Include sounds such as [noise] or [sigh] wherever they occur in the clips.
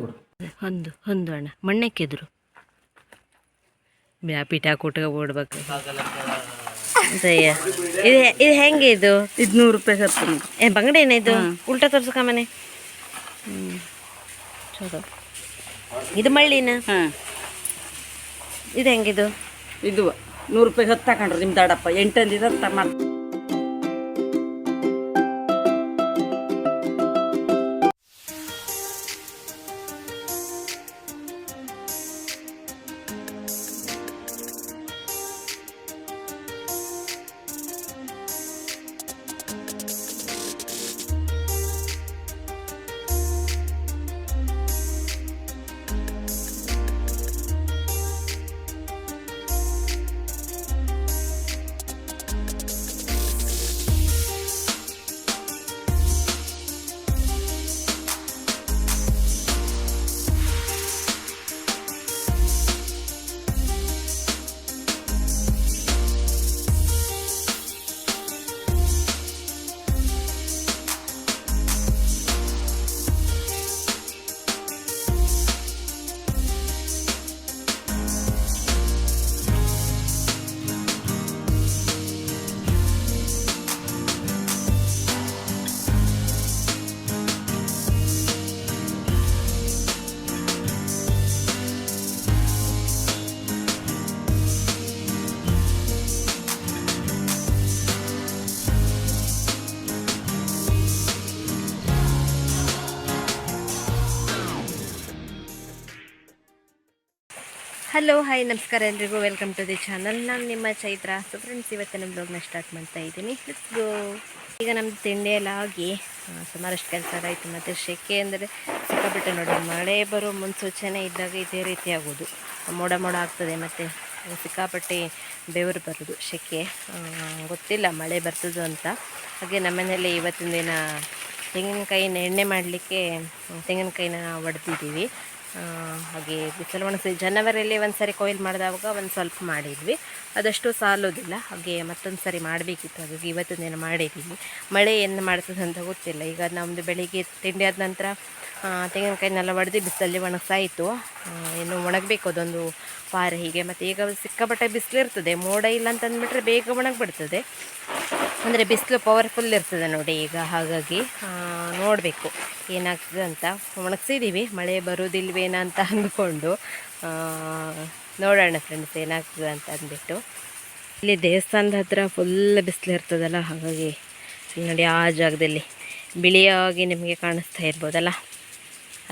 ಕೊಡು ಹೊಂದು ಅಣ್ಣ. ಮಣ್ಣಕ್ಕೆದ್ರು ಪಿಠ ಕುಟ್ಕ ಓಡ್ಬೇಕು. ಇದು ಇದು ಹೆಂಗೆ ಇದು? ಇದು ನೂರು ರೂಪಾಯಿ ಏ ಬಂಗಡೆ ಏನಿದು ಉಲ್ಟಾ ತೋರ್ಸಕ ಮನೆ ಹ್ಞೂ ಚಲೋ. ಇದು ಮಳ್ಳಿನ? ಹಾಂ. ಇದು ಹೆಂಗಿದು ಇದು? ನೂರು ರೂಪಾಯಿ ಹೊತ್ತು ತಗೊಂಡ್ರಿ ನಿಮ್ಮ ದಾಡಪ್ಪ. ಎಂಟಂದಿದ ತ ಹಲೋ ಹಾಯ್ ನಮಸ್ಕಾರ ಎಲ್ರಿಗೂ. ವೆಲ್ಕಮ್ ಟು ದಿ ಚಾನಲ್ ನಾನು ನಿಮ್ಮ ಚೈತ್ರ. ಸೊ ಫ್ರೆಂಡ್ಸ್ ಇವತ್ತಿನ ಬ್ಲಾಗ್ನ ಸ್ಟಾರ್ಟ್ ಮಾಡ್ತಾ ಇದ್ದೀನಿ. ಗೋ ಈಗ ನಮ್ಮದು ತಿಂಡಿ ಎಲ್ಲ ಆಗಿ ಸುಮಾರಷ್ಟು ಕೆಲಸ ಆಯಿತು ಮತ್ತು ಶೆಕೆ ಅಂದರೆ ಸಿಕ್ಕಾಬಿಟ್ಟೆ ನೋಡಿ, ಮಳೆ ಬರೋ ಮುನ್ಸೂಚನೆ ಇದ್ದಾಗ ಇದೇ ರೀತಿ ಆಗೋದು. ಮೋಡ ಮೋಡ ಆಗ್ತದೆ, ಮತ್ತು ಸಿಕ್ಕಾಪಟ್ಟೆ ಬೆವರು ಬರೋದು ಶೆಕೆ ಗೊತ್ತಿಲ್ಲ, ಮಳೆ ಬರ್ತದೋ ಅಂತ. ಹಾಗೆ ನಮ್ಮನೇಲಿ ಇವತ್ತಿನ ದಿನ ತೆಂಗಿನಕಾಯಿನ ಎಣ್ಣೆ ಮಾಡಲಿಕ್ಕೆ, ತೆಂಗಿನಕಾಯಿನ ಒಡೆದಿದ್ದೀವಿ. ಹಾಗೆ ಬಿಸಿಲು ಒಣಸಿ ಜನವರಿಯಲ್ಲಿ ಒಂದು ಸರಿ ಕೊಯ್ಲು ಮಾಡಿದಾಗ ಒಂದು ಸ್ವಲ್ಪ ಮಾಡಿದ್ವಿ. ಅದಷ್ಟು ಸಾಲೋದಿಲ್ಲ. ಹಾಗೆ ಮತ್ತೊಂದು ಸರಿ ಮಾಡಬೇಕಿತ್ತು. ಹಾಗಾಗಿ ಇವತ್ತು ದಿನ ಮಾಡಿದ್ದೀವಿ ಮಳೆ ಏನು ಮಾಡ್ತದೆ ಅಂತ ಗೊತ್ತಿಲ್ಲ. ಈಗ ನಮ್ಮದು ಬೆಳಿಗ್ಗೆ ತಿಂಡಿ ಆದ ನಂತರ ತೆಂಗಿನಕಾಯಿನೆಲ್ಲ ಒಡೆದು ಬಿಸಿಲಲ್ಲಿ ಒಣಗ್ಸಾಯಿತು. ಇನ್ನು ಒಣಗಬೇಕು ಅದೊಂದು ವಾರ ಹೀಗೆ. ಮತ್ತು ಈಗ ಸಿಕ್ಕಾಪಟ್ಟೆ ಬಿಸಿಲಿರ್ತದೆ. ಮೋಡ ಇಲ್ಲ ಅಂತಂದ್ಬಿಟ್ರೆ ಬೇಗ ಒಣಗಿಬಿಡ್ತದೆ. ಅಂದರೆ ಬಿಸಿಲು ಪವರ್ಫುಲ್ ಇರ್ತದೆ ನೋಡಿ ಈಗ, ಹಾಗಾಗಿ ನೋಡಬೇಕು ಏನಾಗ್ತದೆ ಅಂತ. ಒಣಗಿಸಿದ್ದೀವಿ ಮಳೆ ಬರೋದಿಲ್ವೇನ ಅಂತ [laughs] ಅಂದ್ಕೊಂಡು ನೋಡೋಣ ಫ್ರೆಂಡ್ಸ್ ಏನಾಗ್ತದೆ ಅಂತ ಅಂದ್ಬಿಟ್ಟು. ಇಲ್ಲಿ ದೇವಸ್ಥಾನದ ಹತ್ರ ಫುಲ್ ಬಿಸಿಲು ಇರ್ತದಲ್ಲ, ಹಾಗಾಗಿ ನೋಡಿ ಆ ಜಾಗದಲ್ಲಿ ಬಿಳಿಯಾಗಿ ನಿಮಗೆ ಕಾಣಿಸ್ತಾ ಇರ್ಬೋದಲ್ಲ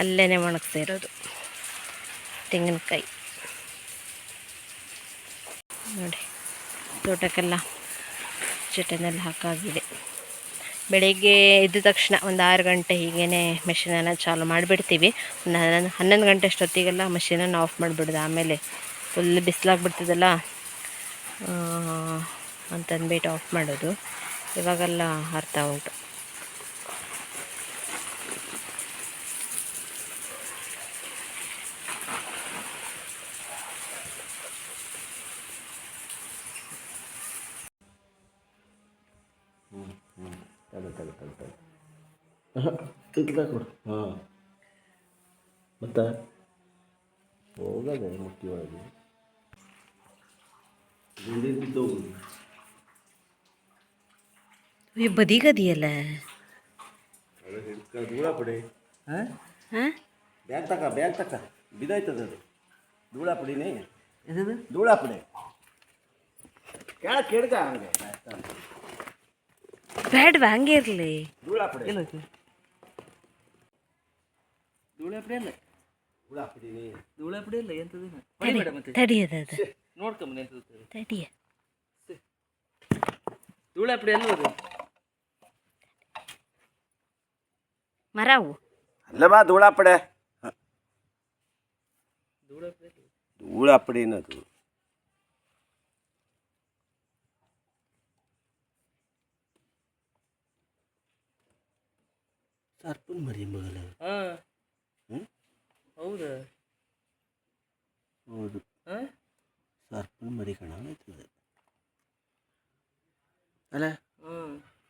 ಅಲ್ಲೇ ಒಣಗಿಸ್ತಾ ಇರೋದು ತೆಂಗಿನಕಾಯಿ. ನೋಡಿ, ತೋಟಕ್ಕೆಲ್ಲ ಚಟನೆಲ್ಲ ಹಾಕಾಗಿದೆ. ಬೆಳಿಗ್ಗೆ ಎದ್ದ ತಕ್ಷಣ ಒಂದು ಆರು ಗಂಟೆ ಹೀಗೇ ಮೆಷಿನನ್ನು ಚಾಲು ಮಾಡಿಬಿಡ್ತೀವಿ. ಒಂದು ಹನ್ನೊಂದು ಹನ್ನೊಂದು ಗಂಟೆ ಅಷ್ಟೊತ್ತಿಗೆಲ್ಲ ಮೆಷಿನನ್ನು ಆಫ್ ಮಾಡಿಬಿಡೋದು. ಆಮೇಲೆ ಫುಲ್ ಬಿಸಿಲಾಗ್ಬಿಡ್ತದಲ್ಲ ಅಂತಂದ್ಬಿಟ್ಟು ಆಫ್ ಮಾಡೋದು. ಇವಾಗೆಲ್ಲ ಅರ್ಥ ಉಂಟು ತಗೋ ತಗೋ ತಗೋ ತಗೋ ಇಂಕದಾಗ ಕೊಡು. ಹಾಂ. ಮತ್ತೆ? ಹೋಗದೆ ಮುಖ್ಯವಾಗಿ? ಹಿಂದೆ ಬಿದ್ದು ಹೋಗುದು. ಈ ಬದಿಗದಿಯಲ್ಲ? ದೂರ ಪಡಿ. ಹಾಂ ಹಾಂ ಬ್ಯಾಗ್ ತಕ ಬ್ಯಾಗ್ ತಕ. ಬಿದ್ದಾಯ್ತದ ಅದು. ಧೂಳ ಪುಡಿನೇ ಧೂಳ ಪುಡಿ. ಕೆಳ ಕೆಡ್ಕ ಹಂಗೆ. ಬೇಡವಾ ಹಂಗೆ ಇರಲಿ. ಧೂಳ ಪುಡಿ ಧೂಳ ಪುಡಿ ಅಲ್ಲ ಧೂಳ ಪುಡಿನೇ ಧೂಳ ಪುಡಿ ಅಲ್ಲ ಎಂತದಿನ ಮತ್ತೆ. ತಡಿಯದ ಅದು ನೋಡ್ಕೊಂಬ ಎಂತದ ತಡಿಯ ಧೂಳ ಪುಡಿ ಅಲ್ಲ ಅದು ಮರವು ಅಲ್ಲ ಬಾ ಧೂಳ ಪಡೆ ಧೂಳ ಪುಡಿ ಅಲ್ಲ ಧೂಳ ಪುಡಿ ಅನ್ನೋದು ಸರ್ಪನ್ ಮರಿ ಮಗಲ ಹಾಂ. ಹ್ಞೂ ಹೌದು. ಹೌದು. ಹಾಂ ಸರ್ಪನ ಮರಿ ಕಾಣಾಗೈತದ ಅಲ್ಲ? ಹ್ಞೂ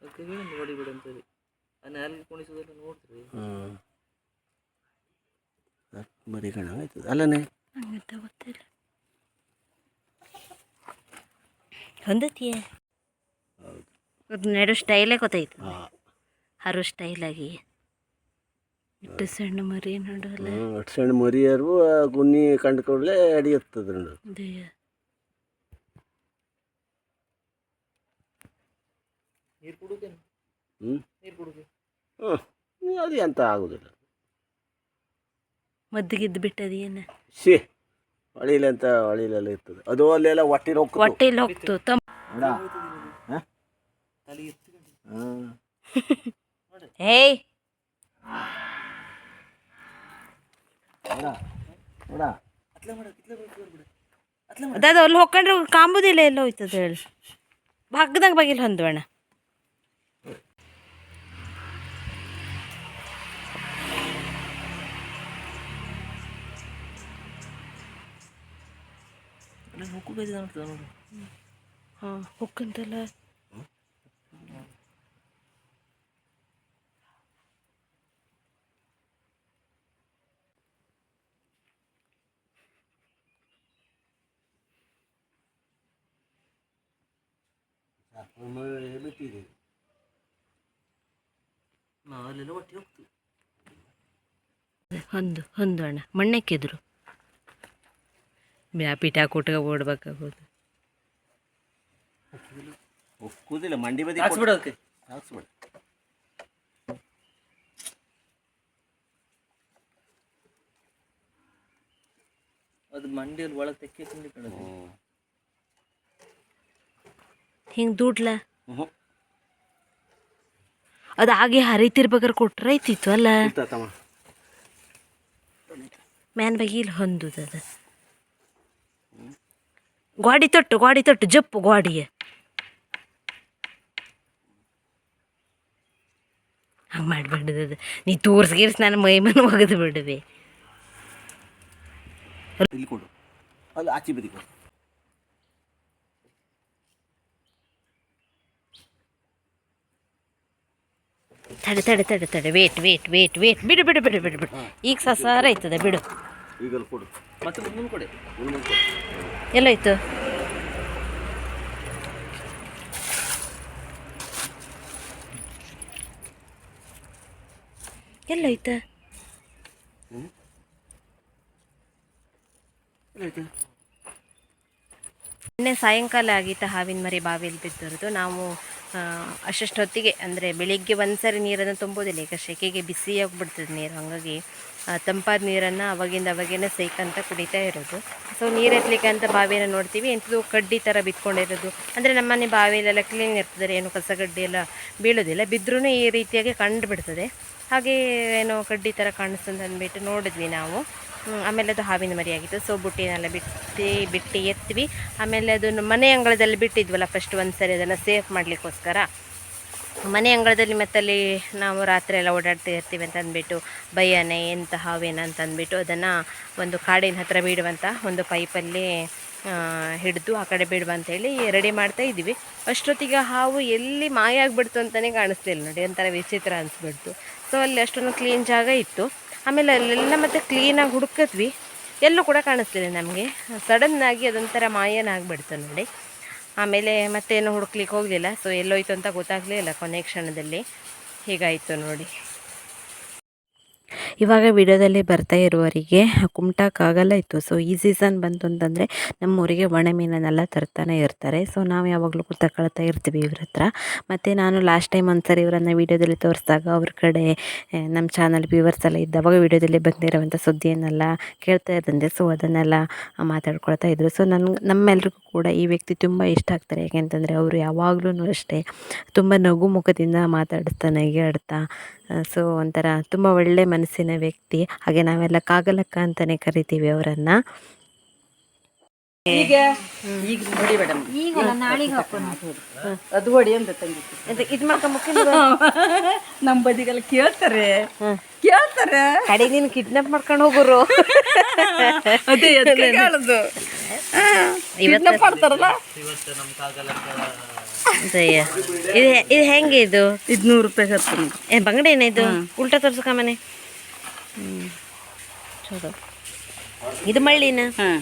ಅದಕ್ಕೆ ನೋಡಿ ಬಿಡು ಅಂತೇಳಿ. ಆ ನಾಲ್ಕು ಕುಣಿಸೋದೆಲ್ಲ ನೋಡ್ತೀರಿ ಹಾಂ. ಸರ್ಪ ಮರಿ ಕಾಣಾಗೈತದ ಅಲ್ಲನೇ ಹಂಗಂತ ಗೊತ್ತಿಲ್ಲ. ಹೊಂದತಿಯೇ ಹೌದು. ಅದು ನೆಡೋ ಸ್ಟೈಲೇ ಗೊತ್ತಾಯ್ತು. ಹಾಂ. ಹರೋ ಸ್ಟೈಲಾಗಿ ಇಟ್ಟು ಸಣ್ಣ ಮರಿ ನೋಡಲ್ಲ ಅಷ್ಟು ಸಣ್ಣ ಮರಿಯರು ಗುನ್ನಿ ಕಂಡ್ಕೊಳ್ಳೆ ಅಡಿಯುತ್ತದೆ ನೋಡು. ಹ್ಞೂ ಅದು ಎಂತ ಆಗೋದಿಲ್ಲ. ಮದ್ದಿಗಿದ್ದು ಬಿಟ್ಟದ ಏನು? ಸಿ ಹೊಳಿಲೆ ಅಂತ ಹೊಳಿಲೆಲ್ಲ ಇರ್ತದೆ. ಅದು ಅಲ್ಲೆಲ್ಲ ಹೊಟ್ಟಿನ ಹೋಗ್ತದೆ ಹೊಟ್ಟೆಲಿ ಹೋಗ್ತು ತಮ್ಮ ಹಾಂ? ಏಯ್! ನೋಡ ಅದಾದ ಅಲ್ಲಿ ಹೊಕ್ಕೊಂಡ್ರೆ ಕಾಂಬುದಿಲ್ಲ ಎಲ್ಲ ಹೋಯ್ತದ ಹೇಳಿ. ಭಾಗದಂಗೆ ಬಾಗಿಲು ಹೊಂದೋಣ ಹಾಂ ಹೊಕ್ಕಂತಲ್ಲ. ಬಿಟ್ಟಿದೆ ಹೊಂದು ಹೊಂದೋಣ ಮಣ್ಣಕ್ಕಿದ್ರು ಪಿಠ ಕೂಟ್ಗೆ ಓಡ್ಬೇಕಾಗೋದು ಒಕ್ಕುದಿಲ್ಲ ಮಂಡಿ ಬದಿ ಹಾಕ್ಸ್ಬಿಡ ಅದಕ್ಕೆ. ಹಾಕ್ಸ್ಬಿಡ ಅದು ಮಂಡಿಯಲ್ಲಿ ಒಳಗೆ ತೆಕ್ಕೆ ತಿಂಡಿ ಕಣದು ಹಿಂಗೆ ದುಡ್ಲ. ಅದ ಹಾಗೆ ಹರಿತಿರ್ಬೇಕಾರೆ ಕೊಟ್ರೆ ಐತಿತ್ತು ಅಲ್ಲ? ಮ್ಯಾನ್ ಮ್ಯಾನ್ ಬಗಿಲ್ ಹೊಂದುದು ಅದು. ಗಾಡಿ ತೊಟ್ಟು ಗಾಡಿ ತೊಟ್ಟು ಜಪ್ಪು ಗಾಡಿಗೆ ಹಂಗೆ ಮಾಡಿಬಿಡುದು ನೀ ನೀ ತೋರ್ಸ್ಗಿರ್ಸ್ ನಾನು ಮೈ ಮನ ಒಗೆದು ಬಿಡುವೆ ಇಲ್ಲಿ ಕೊಡು. ಅಲ್ಲಿ ಆಚೆ ಬದಿ ತಡೆ ತಡೆ ತಡೆ ತಡೆ ವೇಟ್ ವೇಟ್ ವೇಟ್ ವೇಟ್ ಬಿಡು ಬಿಡು ಬಿಡು ಬಿಡು ಬಿಡು. ಈಗ ಸಸಾರ ಆಯ್ತದೆ ಬಿಡು. ಎಲ್ಲೋಯ್ತು? ಎಲ್ಲೋಯ್ತು? ನಿನ್ನೆ ಸಾಯಂಕಾಲ ಆಗಿತ್ತು ಹಾವಿನ ಮರಿ ಬಾವಿಯಲ್ಲಿ ಬಿದ್ದಿರೋದು. ನಾವು ಆ, ಅಷ್ಟಷ್ಟೊತ್ತಿಗೆ ಅಂದರೆ ಬೆಳಿಗ್ಗೆ ಒಂದ್ಸರಿ ನೀರನ್ನು ತುಂಬೋದಿಲ್ಲ ಈಗ ಸೆಕೆಗೆ ಬಿಸಿಯಾಗ್ಬಿಡ್ತದೆ ನೀರು ಹಾಗಾಗಿ ತಂಪಾದ ನೀರನ್ನು ಅವಾಗಿಂದ ಅವಾಗೇನೆ ಸೇಕಂತ ಕುಡಿತಾ ಇರೋದು. ಸೊ ನೀರು ಎತ್ತಲಿಕ್ಕೆ ಅಂತ ಬಾವಿಯನ್ನು ನೋಡ್ತೀವಿ ಎಂಥದ್ದು ಕಡ್ಡಿ ಥರ ಬಿತ್ಕೊಂಡಿರೋದು. ಅಂದರೆ ನಮ್ಮನೆ ಬಾವಿಯಲ್ಲೆಲ್ಲ ಕ್ಲೀನ್ ಇರ್ತದೆ ಏನು ಕಸ ಕಡ್ಡಿ ಎಲ್ಲ ಬೀಳೋದಿಲ್ಲ ಬಿದ್ದರೂ ಈ ರೀತಿಯಾಗಿ ಕಂಡು ಬಿಡ್ತದೆ ಹಾಗೆ ಏನೋ ಕಡ್ಡಿ ಥರ ಕಾಣಿಸ್ತಂತ ಅಂದ್ಬಿಟ್ಟು ನೋಡಿದ್ವಿ ನಾವು. ಆಮೇಲೆ ಅದು ಹಾವಿನ ಮರಿಯಾಗಿತ್ತು ಸೊ ಬುಟ್ಟಿನೆಲ್ಲ ಬಿಟ್ಟು ಬಿಟ್ಟು ಎತ್ವಿ. ಆಮೇಲೆ ಅದನ್ನು ಮನೆ ಅಂಗಳದಲ್ಲಿ ಬಿಟ್ಟಿದ್ವಲ್ಲ ಫಸ್ಟ್ ಒಂದು ಸರಿ ಅದನ್ನು ಸೇಫ್ ಮಾಡಲಿಕ್ಕೋಸ್ಕರ. ಮನೆ ಅಂಗಳದಲ್ಲಿ ಮತ್ತಲ್ಲಿ ನಾವು ರಾತ್ರಿ ಎಲ್ಲ ಓಡಾಡ್ತಾ ಇರ್ತೀವಿ ಅಂತ ಅಂದ್ಬಿಟ್ಟು ಭಯನೇ ಎಂತ ಹಾವೇನ ಅಂತ ಅಂದ್ಬಿಟ್ಟು ಅದನ್ನು ಒಂದು ಕಾಡಿನ ಹತ್ರ ಬಿಡುವಂಥ ಒಂದು ಪೈಪಲ್ಲಿ ಹಿಡಿದು ಆ ಕಡೆ ಬಿಡುವ ಅಂತೇಳಿ ರೆಡಿ ಮಾಡ್ತಾ ಇದ್ದೀವಿ. ಅಷ್ಟೊತ್ತಿಗೆ ಹಾವು ಎಲ್ಲಿ ಮಾಯ ಆಗಿಬಿಡ್ತು ಅಂತಲೇ ಕಾಣಿಸ್ತಿಲ್ಲ ನೋಡಿ, ಒಂಥರ ವಿಚಿತ್ರ ಅನಿಸ್ಬಿಡ್ತು. ಸೊ ಅಲ್ಲಿ ಅಷ್ಟೊಂದು ಕ್ಲೀನ್ ಜಾಗ ಇತ್ತು. ಆಮೇಲೆ ಅಲ್ಲೆಲ್ಲ ಮತ್ತೆ ಕ್ಲೀನಾಗಿ ಹುಡುಕಿದ್ವಿ ಎಲ್ಲೂ ಕೂಡ ಕಾಣಿಸ್ತಿಲ್ಲ ನಮಗೆ. ಸಡನ್ನಾಗಿ ಅದೊಂಥರ ಮಾಯನಾಗ್ಬಿಡ್ತು ನೋಡಿ. ಆಮೇಲೆ ಮತ್ತೇನು ಹುಡುಕ್ಲಿಕ್ಕೆ ಹೋಗಲಿಲ್ಲ. ಸೊ ಎಲ್ಲೋಯ್ತು ಅಂತ ಗೊತ್ತಾಗಲಿಲ್ಲ ಕೊನೆ ಕ್ಷಣದಲ್ಲಿ. ಹೀಗಾಯಿತು ನೋಡಿ. ಇವಾಗ ವಿಡಿಯೋದಲ್ಲಿ ಬರ್ತಾ ಇರುವವರಿಗೆ ಕುಮ್ಟಕ್ಕಾಗಲ್ಲ ಇತ್ತು ಸೊ ಈ ಸೀಸನ್ ಬಂತು ಅಂತಂದರೆ ನಮ್ಮೂರಿಗೆ ಒಣ ಮೀನನ್ನೆಲ್ಲ ತರ್ತಾನೆ ಇರ್ತಾರೆ. ಸೊ ನಾವು ಯಾವಾಗಲೂ ತಗೊಳ್ತಾ ಇರ್ತೀವಿ ಇವ್ರ ಹತ್ರ. ಮತ್ತು ನಾನು ಲಾಸ್ಟ್ ಟೈಮ್ ಒಂದ್ಸರಿ ಇವರನ್ನು ವಿಡಿಯೋದಲ್ಲಿ ತೋರಿಸಿದಾಗ ಅವ್ರ ಕಡೆ ನಮ್ಮ ಚಾನಲ್ ವ್ಯೂವರ್ಸ್ ಎಲ್ಲ ಇದ್ದವಾಗ ವಿಡಿಯೋದಲ್ಲಿ ಬಂದಿರೋವಂಥ ಸುದ್ದಿಯನ್ನೆಲ್ಲ ಕೇಳ್ತಾ ಇದ್ದಂತೆ. ಸೊ ಅದನ್ನೆಲ್ಲ ಮಾತಾಡ್ಕೊಳ್ತಾ ಇದ್ರು. ಸೊ ನನ್ಗೆ ನಮ್ಮೆಲ್ರಿಗೂ ಕೂಡ ಈ ವ್ಯಕ್ತಿ ತುಂಬ ಇಷ್ಟ ಆಗ್ತಾರೆ. ಯಾಕೆಂತಂದರೆ ಅವರು ಯಾವಾಗಲೂ ಅಷ್ಟೇ ತುಂಬ ನಗು ಮುಖದಿಂದ ಮಾತಾಡಿಸ್ತಾ ನಗೆಯಾಡ್ತಾ ಸೊ ಒಂಥರ ತುಂಬ ಒಳ್ಳೆ ಮನಸ್ಸಿನ ವ್ಯಕ್ತಿ. ಹಾಗೆ ನಾವೆಲ್ಲ ಕಾಗಲಕ್ಕ ಅಂತಾನೆ ಕರಿತೀವಿ ಅವರನ್ನ. ಈಗ? ಈಗ ಹೊಡಿ ಮೇಡಮ್. ಈಗ ನಾಳೆಗೆ ಅದು ಹೊಡಿ ಅಂತ ತಂಗಿ. ಇದು ಮಾಡ್ಕೊಂಬಕ್ಕೆ [laughs] ನಮ್ಮ ಬದಿಗೆಲ್ಲ ಕೇಳ್ತಾರೆ. ಕೇಳ್ತಾರೆ. ಕಡೆ ನೀನು ಕಿಡ್ನಾಪ್ ಮಾಡ್ಕೊಂಡು ಹೋಗೋರು. ಅದೇ [laughs] ಇವತ್ತು ಮಾಡ್ತಾರಲ್ಲ? ಅಯ್ಯ. ಇದು ಇದು ಹೆಂಗೆ ಇದು? ಇದು ನೂರು ರೂಪಾಯಿ ಹತ್ತು ಏ ಬಂಗಡೆ ಏನಿದು ಉಲ್ಟಾ ತೋರ್ಸಕ ಮನೆ ಹ್ಞೂ ಚಲೋ. ಇದು ಮಳ್ಳಿನ? ಹಾಂ.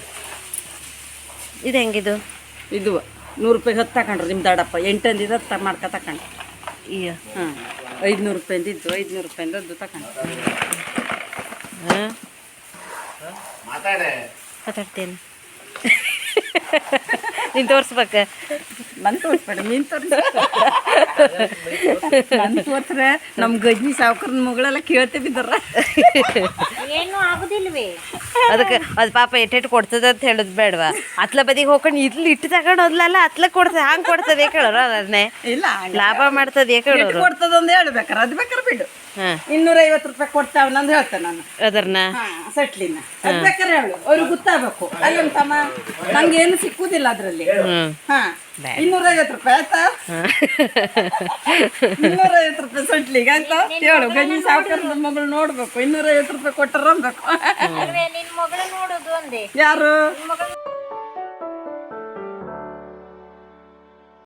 ಇದು ಹೆಂಗಿದು ಇದು? ನೂರು ರೂಪಾಯಿ ಹತ್ತು ತಗೊಂಡ್ರು ನಿಮ್ಮ ದಡಪ್ಪ ಎಂಟಂದಿದ್ದು ಹತ್ತು ಮಾಡ್ಕೊ ತಗೊಂಡು ಅಯ್ಯೋ. ಹಾಂ. ಐದುನೂರು ರೂಪಾಯಿಂದ ಇದ್ದು ಐದುನೂರು ರೂಪಾಯಿಂದ ಅದು ತಗೊಂಡು ಹಾಂ? ಮಾತಾಡೆ. ಮಾತಾಡ್ತೇನೆ. [laughs] ನೀನು ತೋರಿಸ್ಬೇಕ. ನನ್ ತೋರಿಸ್ಬೇಡ ನೀನ್ ತೋರಿಸ್ ನನ್ ತೋರ್ಸ್ರ ನಮ್ಮ ಗಜ್ನಿ ಸಾವುಕಾರನ ಮಗಳೆಲ್ಲ ಕೇಳ್ತೇ ಬಿದ್ದಾರ. ಏನು ಆಗುದಿಲ್ವೇ? ಅದಕ್ಕೆ ಅದು ಪಾಪ ಎಟ್ಟೆಟ್ಟು ಕೊಡ್ತದ ಅಂತ ಹೇಳೋದು ಬೇಡವಾ? ಅತ್ಲ ಬದಿಗೆ ಹೋಗ್ಕೊಂಡು ಇಲ್ಲಿ ಇಟ್ಟು ತಗೊಂಡು ಹೋದ್ಲಲ್ಲ ಅತ್ಲ ಕೊಡ್ತದೆ ಹಂಗೆ ಕೊಡ್ತದೆ ಕೇಳೋರು ಅದನ್ನೇ ಇಲ್ಲ ಲಾಭ ಮಾಡ್ತದೆ ಕೇಳೋರು? ಕೊಡ್ತದ ಅಂತ ಹೇಳ್ಬೇಕಾರ ಅದು ಬೇಕಾರೆ ಬಿಡು. ಹಾಂ. ಇನ್ನೂರ ಐವತ್ತು ರೂಪಾಯಿ ಕೊಡ್ತಾವ ನಂದು ಹೇಳ್ತೇನೆ ನಾನು. ಸಟ್ಲಿನ. ಅದು ಹೇಳು. ಅವ್ರಿಗೆ ಗೊತ್ತಾಗಬೇಕು. ಅಲ್ಲಂತಮ್ಮ ನಂಗೆ ಏನು ಸಿಕ್ಕುದಿಲ್ಲ ಅದರಲ್ಲಿ. ಹಾ. ಇನ್ನೂರ ಐವತ್ತು ರೂಪಾಯಿ ಆಯ್ತಾ? ಇನ್ನೂರ ಐವತ್ತು ರೂಪಾಯಿ ಸಟ್ಲಿಗೆ ಆಯ್ತಾ? ಹೇಳು ಗಂಜಿ ಸಾವುಕಾರದ ಮಗಳು ನೋಡ್ಬೇಕು. ಇನ್ನೂರ ಐವತ್ತು ರೂಪಾಯಿ ಕೊಟ್ಟರು ಅನ್ಬೇಕು ಯಾರು? ಮಗಳು